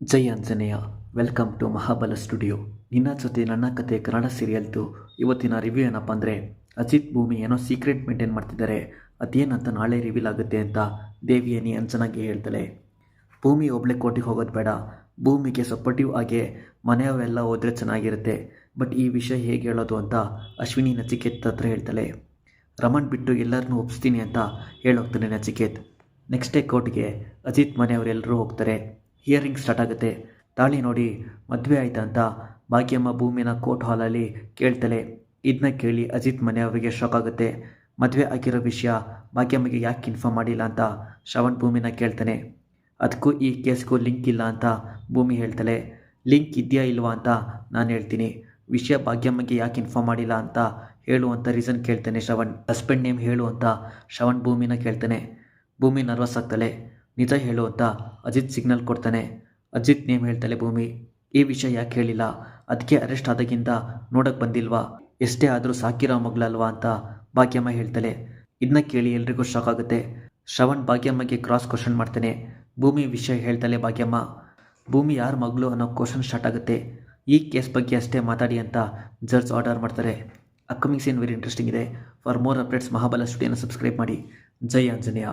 Jai Anjaneya welcome to Mahabala studio. ನಿನ್ನ ಜೊತೆ ನನ್ನ ಕತೆ ಕನ್ನಡ ಸೀರಿಯಲ್ದು ಇವತ್ತಿನ ರಿವ್ಯೂ ಏನಪ್ಪ ಅಂದರೆ, ಅಜಿತ್ ಭೂಮಿ ಏನೋ ಸೀಕ್ರೆಟ್ ಮೇಂಟೈನ್ ಮಾಡ್ತಿದ್ದಾರೆ ಅದೇನಂತ ನಾಳೆ ರಿವೀಲ್ ಆಗುತ್ತೆ ಅಂತ ದೇವಿಯನಿ ಅಂಜನಾಗೆ ಹೇಳ್ತಾಳೆ. ಭೂಮಿ ಒಬ್ಳೆ ಕೋಟಿಗೆ ಹೋಗೋದು ಬೇಡ, ಭೂಮಿಗೆ ಸಪೋರ್ಟಿವ್ ಆಗಿ ಮನೆಯವೆಲ್ಲ ಹೋದರೆ ಚೆನ್ನಾಗಿರುತ್ತೆ ಬಟ್ ಈ ವಿಷಯ ಹೇಗೆ ಹೇಳೋದು ಅಂತ ಅಶ್ವಿನಿ ನಚಿಕೇತ್ ಹತ್ರ ಹೇಳ್ತಾಳೆ. ರಮಣ್ ಬಿಟ್ಟು ಎಲ್ಲರನ್ನೂ ಒಪ್ಪಿಸ್ತೀನಿ ಅಂತ ಹೇಳೋಗ್ತಾನೆ ನಚಿಕೇತ್. ನೆಕ್ಸ್ಟ್ ಡೇ ಕೋರ್ಟ್ಗೆ ಅಜಿತ್ ಮನೆಯವರೆಲ್ಲರೂ ಹೋಗ್ತಾರೆ. ಹಿಯರಿಂಗ್ ಸ್ಟಾರ್ಟ್ ಆಗುತ್ತೆ. ತಾಳಿ ನೋಡಿ, ಮದುವೆ ಆಯ್ತಾ ಅಂತ ಭಾಗ್ಯಮ್ಮ ಭೂಮಿನ ಕೋರ್ಟ್ ಹಾಲಲ್ಲಿ ಕೇಳ್ತಾಳೆ ಇದನ್ನ ಕೇಳಿ ಅಜಿತ್ ಮನೆಯವರಿಗೆ ಶಾಕ್ ಆಗುತ್ತೆ. ಮದುವೆ ಆಗಿರೋ ವಿಷಯ ಭಾಗ್ಯಮ್ಮಗೆ ಯಾಕೆ ಇನ್ಫಾರ್ಮ್ ಮಾಡಿಲ್ಲ ಅಂತ ಶ್ರವಣ್ ಭೂಮಿನ ಕೇಳ್ತಾನೆ. ಅದಕ್ಕೂ ಈ ಕೇಸ್ಗೂ ಲಿಂಕ್ ಇಲ್ಲ ಅಂತ ಭೂಮಿ ಹೇಳ್ತಾಳೆ ಲಿಂಕ್ ಇದೆಯಾ ಇಲ್ವಾ ಅಂತ ನಾನು ಹೇಳ್ತೀನಿ. ವಿಷಯ ಭಾಗ್ಯಮ್ಮಗೆ ಯಾಕೆ ಇನ್ಫಾರ್ಮ್ ಮಾಡಿಲ್ಲ ಅಂತ ಹೇಳು ಅಂತ ರೀಸನ್ ಕೇಳ್ತಾನೆ ಶ್ರವಣ್. ಹಸ್ಬೆಂಡ್ ನೇಮ್ ಹೇಳು ಅಂತ ಶ್ರವಣ್ ಭೂಮಿನ ಕೇಳ್ತಾನೆ. ಭೂಮಿ ನರ್ವಸ್ ಆಗ್ತಾಳೆ ನಿಜ ಹೇಳು ಅಂತ ಅಜಿತ್ ಸಿಗ್ನಲ್ ಕೊಡ್ತಾನೆ. ಅಜಿತ್ ನೇಮ್ ಹೇಳ್ತಾಳೆ ಭೂಮಿ. ಈ ವಿಷಯ ಯಾಕೆ ಹೇಳಿಲ್ಲ? ಅದಕ್ಕೆ ಅರೆಸ್ಟ್ ಆದಾಗಿಂದ ನೋಡಕ್ಕೆ ಬಂದಿಲ್ವಾ? ಎಷ್ಟೇ ಆದರೂ ಸಾಕಿರೋ ಮಗಳಲ್ವಾ ಅಂತ ಭಾಗ್ಯಮ್ಮ ಹೇಳ್ತಾಳೆ. ಇದನ್ನ ಕೇಳಿ ಎಲ್ರಿಗೂ ಶಾಕ್ ಆಗುತ್ತೆ. ಶ್ರವಣ್ ಭಾಗ್ಯಮ್ಮಗೆ ಕ್ರಾಸ್ ಕ್ವಶನ್ ಮಾಡ್ತಾನೆ. ಭೂಮಿ ವಿಷಯ ಹೇಳ್ತಾಳೆ ಭಾಗ್ಯಮ್ಮ. ಭೂಮಿ ಯಾರ ಮಗಳು ಅನ್ನೋ ಕ್ವಶನ್ ಸ್ಟಾರ್ಟ್ ಆಗುತ್ತೆ. ಈ ಕೇಸ್ ಬಗ್ಗೆ ಅಷ್ಟೇ ಮಾತಾಡಿ ಅಂತ ಜಡ್ಜ್ ಆರ್ಡರ್ ಮಾಡ್ತಾರೆ. ಅಪ್ಕಮಿಂಗ್ ಸೀನ್ ವೆರಿ ಇಂಟ್ರೆಸ್ಟಿಂಗ್ ಇದೆ. ಫಾರ್ ಮೋರ್ ಅಪ್ಡೇಟ್ಸ್ ಮಹಾಬಲ ಸ್ಟುಡಿಯೋನ ಸಬ್ಸ್ಕ್ರೈಬ್ ಮಾಡಿ. ಜೈ ಆಂಜನೇಯ.